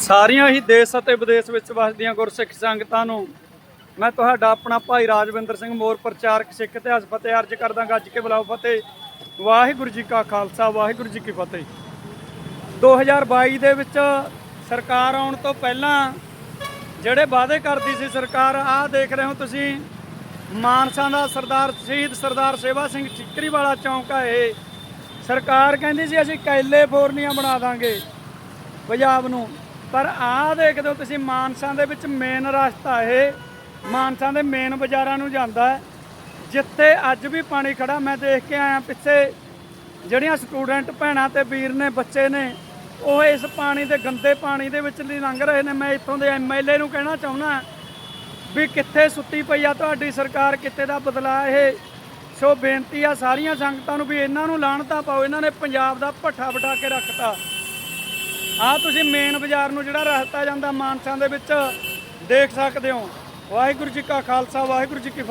ਸਾਰੀਆਂ ਹੀ ਦੇਸ਼ ਅਤੇ ਵਿਦੇਸ਼ ਵਿੱਚ ਵਸਦੀਆਂ ਗੁਰਸਿੱਖ ਸੰਗਤਾਂ ਨੂੰ ਮੈਂ ਤੁਹਾਡਾ ਆਪਣਾ ਭਾਈ ਰਾਜਵਿੰਦਰ ਸਿੰਘ ਮੋਰ, ਪ੍ਰਚਾਰਕ ਸਿੱਖ ਇਤਿਹਾਸ ਫਤਿਹ ਅਰਜ ਕਰਦਾ ਗੱਜ ਕੇ ਬੁਲਾਓ ਫਤਿਹ। ਵਾਹਿਗੁਰੂ ਜੀ ਕਾ ਖਾਲਸਾ, ਵਾਹਿਗੁਰੂ ਜੀ ਕੀ ਫਤਿਹ। 2022 ਦੇ ਵਿੱਚ ਸਰਕਾਰ ਆਉਣ ਤੋਂ ਪਹਿਲਾਂ ਜਿਹੜੇ ਵਾਅਦੇ ਕਰਦੀ ਸੀ ਸਰਕਾਰ, ਆਹ ਦੇਖ ਰਹੇ ਹੋ ਤੁਸੀਂ। ਮਾਨਸਾ ਦਾ ਸਰਦਾਰ ਸ਼ਹੀਦ ਸਰਦਾਰ ਸੇਵਾ ਸਿੰਘ ਠੀਕਰੀ ਵਾਲਾ ਚੌਂਕ ਆ ਇਹ। ਸਰਕਾਰ ਕਹਿੰਦੀ ਸੀ ਅਸੀਂ ਕੈਲੀਫੋਰਨੀਆ ਬਣਾ ਦਾਂਗੇ ਪੰਜਾਬ ਨੂੰ। ਪਰ ਆਹ ਦੇਖਦੇ ਹੋ ਤੁਸੀਂ, ਮਾਨਸਾ ਦੇ ਵਿੱਚ ਮੇਨ ਰਸਤਾ ਇਹ, ਮਾਨਸਾ ਦੇ ਮੇਨ ਬਾਜ਼ਾਰਾਂ ਨੂੰ ਜਾਂਦਾ ਹੈ। ਜਿੱਥੇ ਅੱਜ ਵੀ ਪਾਣੀ ਖੜਾ ਮੈਂ ਦੇਖ ਕੇ ਆਇਆ ਪਿੱਛੇ, ਜਿਹੜੀਆਂ ਸਟੂਡੈਂਟ ਭੈਣਾਂ ਤੇ ਵੀਰ ਨੇ, ਬੱਚੇ ਨੇ, ਉਹ ਇਸ ਪਾਣੀ ਦੇ ਗੰਦੇ ਪਾਣੀ ਦੇ ਵਿੱਚ ਲਈ ਲੰਘ ਰਹੇ ਨੇ। ਮੈਂ ਇੱਥੋਂ ਦੇ ਐਮਐਲਏ ਨੂੰ ਕਹਿਣਾ ਚਾਹੁੰਦਾ ਵੀ ਕਿੱਥੇ ਸੁੱਤੀ ਪਈ ਆ ਤੁਹਾਡੀ ਸਰਕਾਰ, ਕਿੱਥੇ ਦਾ ਬਦਲਾ ਇਹ। ਸੋ ਬੇਨਤੀ ਆ ਸਾਰੀਆਂ ਸੰਗਤਾਂ ਨੂੰ ਵੀ ਇਹਨਾਂ ਨੂੰ ਲਾਣਤਾ ਪਾਓ, ਇਹਨਾਂ ਨੇ ਪੰਜਾਬ ਦਾ ਭੱਠਾ ਬਿਠਾ ਕੇ ਰੱਖਤਾ। ਆ ਤੁਸੀਂ ਮੇਨ ਬਾਜ਼ਾਰ ਨੂੰ ਜਿਹੜਾ ਰਸਤਾ ਜਾਂਦਾ ਮਾਨਸਾ ਦੇ ਵਿੱਚ ਦੇਖ ਸਕਦੇ ਹੋ। ਵਾਹਿਗੁਰੂ ਜੀ ਕਾ ਖਾਲਸਾ, ਵਾਹਿਗੁਰੂ ਜੀ ਕੀ ਫਤਿਹ।